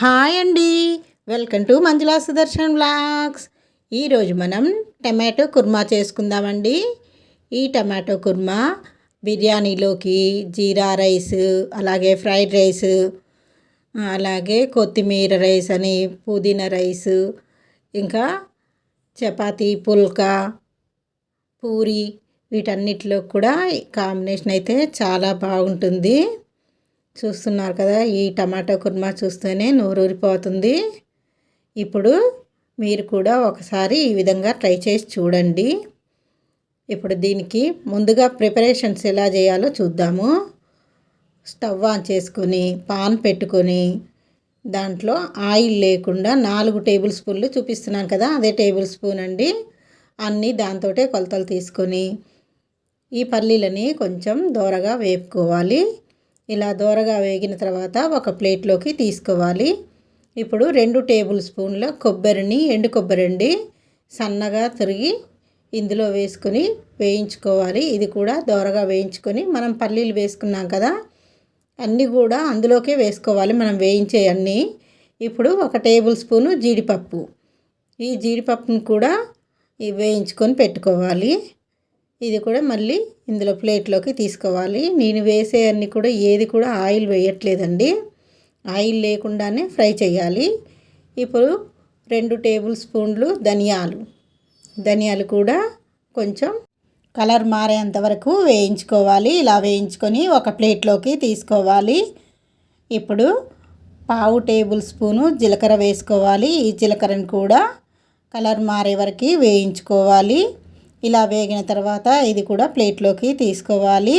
Hi అండి. Welcome to Manjula Sudarshan blogs ఈరోజు మనం టమాటో కుర్మా చేసుకుందామండి. ఈ టమాటో కుర్మా బిర్యానీలోకి జీరా రైస్ అలాగే ఫ్రైడ్ రైస్ అలాగే కొత్తిమీర రైస్ అని పుదీనా రైస్ ఇంకా చపాతీ పుల్కా పూరి వీటన్నిటిలో కూడా కాంబినేషన్ అయితే చాలా బాగుంటుంది. చూస్తున్నారు కదా ఈ టమాటో కుర్మా చూస్తేనే నోరూరిపోతుంది ఇప్పుడు మీరు కూడా ఒకసారి ఈ విధంగా ట్రై చేసి చూడండి. ఇప్పుడు దీనికి ముందుగా ప్రిపరేషన్స్ ఎలా చేయాలో చూద్దాము. స్టవ్ ఆన్ చేసుకొని పాన్ పెట్టుకొని దాంట్లో ఆయిల్ లేకుండా నాలుగు టేబుల్ స్పూన్లు చూపిస్తున్నాను కదా అదే టేబుల్ స్పూన్ అండి. అన్నీ దాంతో కొలతలు తీసుకొని ఈ పల్లీలని కొంచెం దోరగా వేపుకోవాలి. ఇలా దోరగా వేగిన తర్వాత ఒక ప్లేట్లోకి తీసుకోవాలి. ఇప్పుడు రెండు టేబుల్ స్పూన్ల కొబ్బరిని ఎండు కొబ్బరి అండి సన్నగా తిరిగి ఇందులో వేసుకొని వేయించుకోవాలి. ఇది కూడా దోరగా వేయించుకొని మనం పల్లీలు వేసుకున్నాం కదా అన్నీ కూడా అందులోకే వేసుకోవాలి మనం వేయించే అన్నీ. ఇప్పుడు ఒక టేబుల్ స్పూను జీడిపప్పు. ఈ జీడిపప్పును కూడా వేయించుకొని పెట్టుకోవాలి. ఇది కూడా మళ్ళీ ఇందులో ప్లేట్లోకి తీసుకోవాలి. నేను వేసే అన్ని కూడా ఏది కూడా ఆయిల్ వేయట్లేదండి. ఆయిల్ లేకుండానే ఫ్రై చేయాలి. ఇప్పుడు రెండు టేబుల్ స్పూన్లు ధనియాలు. ధనియాలు కూడా కొంచెం కలర్ మారేంత వరకు వేయించుకోవాలి. ఇలా వేయించుకొని ఒక ప్లేట్లోకి తీసుకోవాలి. ఇప్పుడు పావు టేబుల్ స్పూను జీలకర్ర వేసుకోవాలి. ఈ జీలకర్రను కూడా కలర్ మారే వరకు వేయించుకోవాలి. ఇలా వేగిన తర్వాత ఇది కూడా ప్లేట్లోకి తీసుకోవాలి.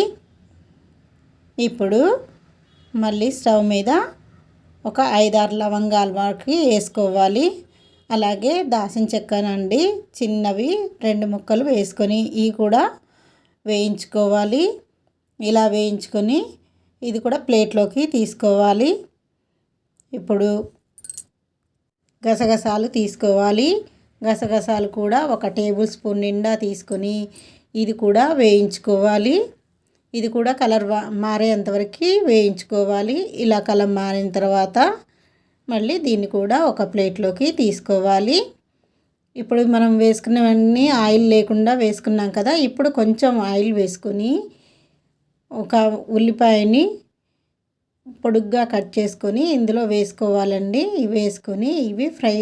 ఇప్పుడు మళ్ళీ స్టవ్ మీద ఒక ఐదారు లవంగాల వరకు వేసుకోవాలి. అలాగే దాసిన చెక్కనండి చిన్నవి రెండు ముక్కలు వేసుకొని ఇవి కూడా వేయించుకోవాలి. ఇలా వేయించుకొని ఇది కూడా ప్లేట్లోకి తీసుకోవాలి. ఇప్పుడు గసగసాలు తీసుకోవాలి. గసగసాలు కూడా ఒక టేబుల్ స్పూన్ నిండా తీసుకొని ఇది కూడా వేయించుకోవాలి. ఇది కూడా కలర్ మారేంతవరకు వేయించుకోవాలి. ఇలా కలర్ మారిన తర్వాత మళ్ళీ దీన్ని కూడా ఒక ప్లేట్లోకి తీసుకోవాలి. ఇప్పుడు మనం వేసుకున్నవన్నీ ఆయిల్ లేకుండా వేసుకున్నాం కదా ఇప్పుడు కొంచెం ఆయిల్ వేసుకొని ఒక ఉల్లిపాయని పొడుగ్గా కట్ చేసుకొని ఇందులో వేసుకోవాలండి. ఇవి వేసుకొని ఇవి ఫ్రై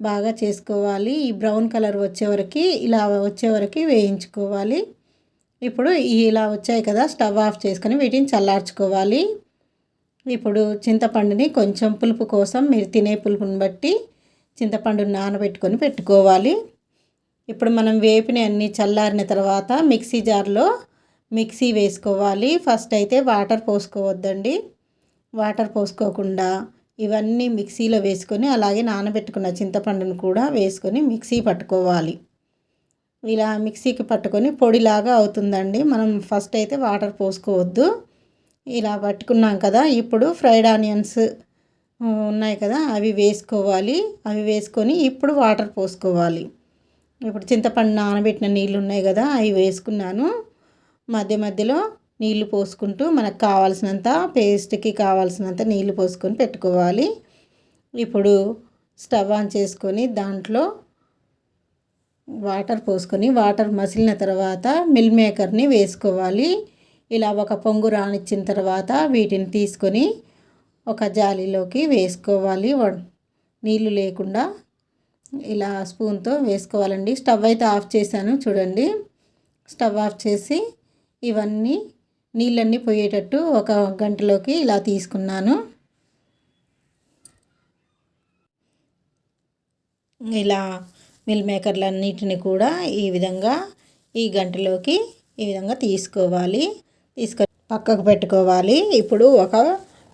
బాగా చేసుకోవాలి. ఈ బ్రౌన్ కలర్ వచ్చేవరకు ఇలా వచ్చేవరకు వేయించుకోవాలి. ఇప్పుడు ఇలా వచ్చాయి కదా స్టవ్ ఆఫ్ చేసుకొని వీటిని చల్లార్చుకోవాలి. ఇప్పుడు చింతపండుని కొంచెం పులుపు కోసం మీరు తినే పులుపుని బట్టి చింతపండు నానబెట్టుకొని పెట్టుకోవాలి. ఇప్పుడు మనం వేపిని అన్నీ చల్లారిన తర్వాత మిక్సీ జార్లో మిక్సీ వేసుకోవాలి. ఫస్ట్ అయితే వాటర్ పోసుకోవద్దండి. వాటర్ పోసుకోకుండా ఇవన్నీ మిక్సీలో వేసుకొని అలాగే నానబెట్టుకున్న చింతపండును కూడా వేసుకొని మిక్సీ పట్టుకోవాలి. ఇలా మిక్సీకి పట్టుకొని పొడిలాగా అవుతుందండి. మనం ఫస్ట్ అయితే వాటర్ పోసుకోవద్దు. ఇలా పట్టుకున్నాం కదా ఇప్పుడు ఫ్రైడ్ ఆనియన్స్ ఉన్నాయి కదా అవి వేసుకోవాలి. అవి వేసుకొని ఇప్పుడు వాటర్ పోసుకోవాలి. ఇప్పుడు చింతపండు నానబెట్టిన నీళ్ళు ఉన్నాయి కదా అవి వేసుకున్నాను. మధ్య మధ్యలో నీళ్ళు పోసుకుంటూ మనకు కావాల్సినంత పేస్ట్కి కావాల్సినంత నీళ్ళు పోసుకొని పెట్టుకోవాలి. ఇప్పుడు స్టవ్ ఆన్ చేసుకొని దాంట్లో వాటర్ పోసుకొని వాటర్ మసిలిన తర్వాత మిల్ మేకర్ని వేసుకోవాలి. ఇలా ఒక పొంగు రానిచ్చిన తర్వాత వీటిని తీసుకొని ఒక జాలీలోకి వేసుకోవాలి. నీళ్ళు లేకుండా ఇలా స్పూన్తో వేసుకోవాలండి. స్టవ్ అయితే ఆఫ్ చేశాను చూడండి. స్టవ్ ఆఫ్ చేసి ఇవన్నీ నీళ్ళన్నీ పోయేటట్టు ఒక గంటలోకి ఇలా తీసుకున్నాను. ఇలా మిల్ మేకర్లన్నిటిని కూడా ఈ విధంగా ఈ గంటలోకి ఈ విధంగా తీసుకోవాలి. తీసుకొని పక్కకు పెట్టుకోవాలి. ఇప్పుడు ఒక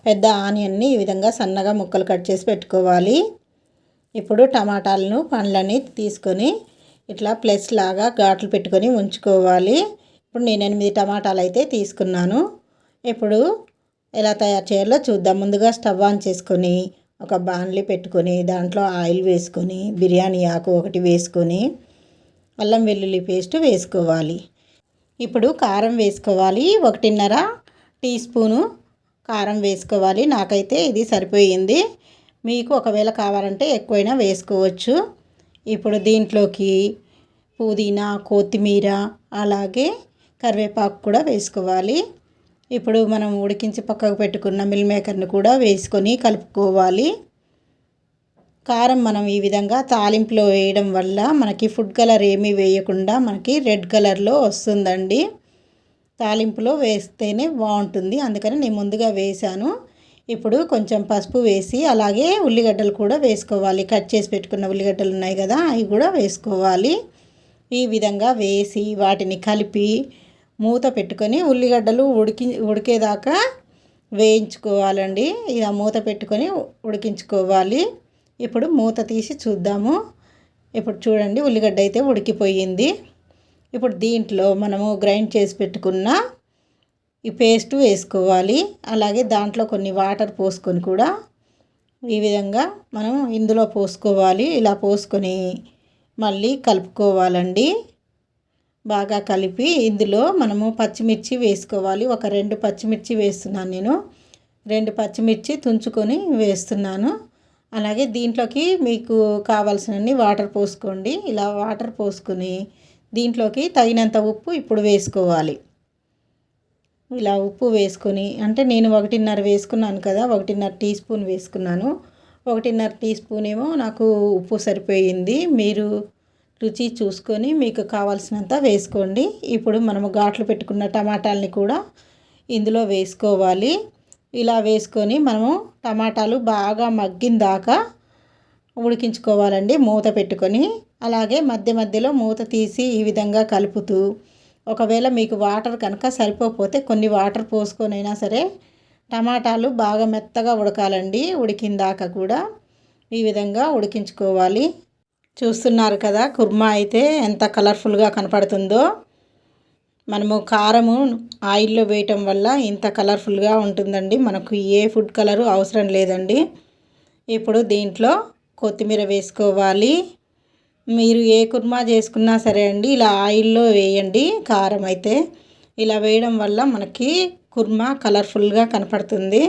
పెద్ద ఆనియన్ని ఈ విధంగా సన్నగా ముక్కలు కట్ చేసి పెట్టుకోవాలి. ఇప్పుడు టమాటాలను పండ్లని తీసుకొని ఇట్లా ప్లస్ లాగా ఘాట్లు పెట్టుకొని ఉంచుకోవాలి. ఇప్పుడు నేను ఎనిమిది టమాటాలు అయితే తీసుకున్నాను. ఇప్పుడు ఎలా తయారు చేయాలో చూద్దాం. ముందుగా స్టవ్ ఆన్ చేసుకొని ఒక బాణలి పెట్టుకొని దాంట్లో ఆయిల్ వేసుకొని బిర్యానీ ఆకు ఒకటి వేసుకొని అల్లం వెల్లుల్లి పేస్ట్ వేసుకోవాలి. ఇప్పుడు కారం వేసుకోవాలి. ఒకటిన్నర టీ స్పూను కారం వేసుకోవాలి. నాకైతే ఇది సరిపోయింది. మీకు ఒకవేళ కావాలంటే ఎక్కువైనా వేసుకోవచ్చు. ఇప్పుడు దీంట్లోకి పుదీనా కొత్తిమీర అలాగే కరివేపాకు కూడా వేసుకోవాలి. ఇప్పుడు మనం ఉడికించి పక్కకు పెట్టుకున్న మిల్ మేకర్ని కూడా వేసుకొని కలుపుకోవాలి. కారం మనం ఈ విధంగా తాలింపులో వేయడం వల్ల మనకి ఫుడ్ కలర్ ఏమీ వేయకుండా మనకి రెడ్ కలర్లో వస్తుందండి. తాలింపులో వేస్తేనే బాగుంటుంది. అందుకని నేను ముందుగా వేశాను. ఇప్పుడు కొంచెం పసుపు వేసి అలాగే ఉల్లిగడ్డలు కూడా వేసుకోవాలి. కట్ చేసి పెట్టుకున్న ఉల్లిగడ్డలు ఉన్నాయి కదా అవి కూడా వేసుకోవాలి. ఈ విధంగా వేసి వాటిని కలిపి మూత పెట్టుకొని ఉల్లిగడ్డలు ఉడికి ఉడికేదాకా వేయించుకోవాలండి. ఇలా మూత పెట్టుకొని ఉడికించుకోవాలి. ఇప్పుడు మూత తీసి చూద్దాము. ఇప్పుడు చూడండి ఉల్లిగడ్డ అయితే ఉడికిపోయింది. ఇప్పుడు దీంట్లో మనము గ్రైండ్ చేసి పెట్టుకున్న ఈ పేస్ట్ వేసుకోవాలి. అలాగే దాంట్లో కొన్ని వాటర్ పోసుకొని కూడా ఈ విధంగా మనం ఇందులో పోసుకోవాలి. ఇలా పోసుకొని మళ్ళీ కలుపుకోవాలండి. బాగా కలిపి ఇందులో మనము పచ్చిమిర్చి వేసుకోవాలి. ఒక రెండు పచ్చిమిర్చి వేస్తున్నాను నేను. రెండు పచ్చిమిర్చి తుంచుకొని వేస్తున్నాను. అలాగే దీంట్లోకి మీకు కావాల్సినన్ని వాటర్ పోసుకోండి. ఇలా వాటర్ పోసుకొని దీంట్లోకి తగినంత ఉప్పు ఇప్పుడు వేసుకోవాలి. ఇలా ఉప్పు వేసుకొని అంటే నేను ఒకటిన్నర వేసుకున్నాను కదా ఒకటిన్నర టీ స్పూన్ వేసుకున్నాను. ఒకటిన్నర టీ స్పూన్ ఏమో నాకు ఉప్పు సరిపోయింది. మీరు రుచి చూసుకొని మీకు కావాల్సినంత వేసుకోండి. ఇప్పుడు మనము ఘాట్లు పెట్టుకున్న టమాటాలని కూడా ఇందులో వేసుకోవాలి. ఇలా వేసుకొని మనము టమాటాలు బాగా మగ్గిన దాకా ఉడికించుకోవాలండి. మూత పెట్టుకొని అలాగే మధ్య మధ్యలో మూత తీసి ఈ విధంగా కలుపుతూ ఒకవేళ మీకు వాటర్ కనుక సరిపోతే కొన్ని వాటర్ పోసుకొనైనా సరే టమాటాలు బాగా మెత్తగా ఉడకాలండి. ఉడికిన దాకా కూడా ఈ విధంగా ఉడికించుకోవాలి. చూస్తున్నారు కదా కుర్మా అయితే ఎంత కలర్ఫుల్గా కనపడుతుందో. మనము కారము ఆయిల్లో వేయటం వల్ల ఇంత కలర్ఫుల్గా ఉంటుందండి. మనకు ఏ ఫుడ్ కలరు అవసరం లేదండి. ఇప్పుడు దీంట్లో కొత్తిమీర వేసుకోవాలి. మీరు ఏ కుర్మా చేసుకున్నా సరే అండి ఇలా ఆయిల్లో వేయండి కారం అయితే. ఇలా వేయడం వల్ల మనకి కుర్మా కలర్ఫుల్గా కనపడుతుంది.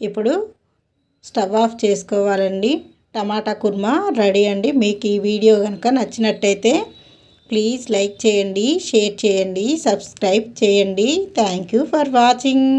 ఇప్పుడు స్టవ్ ఆఫ్ చేసుకోవాలండి. టమాటా కుర్మా రెడీ అండి. మీకు ఈ వీడియో కనుక నచ్చినట్టయితే ప్లీజ్ లైక్ చేయండి షేర్ చేయండి సబ్స్క్రైబ్ చేయండి. Thank you for watching.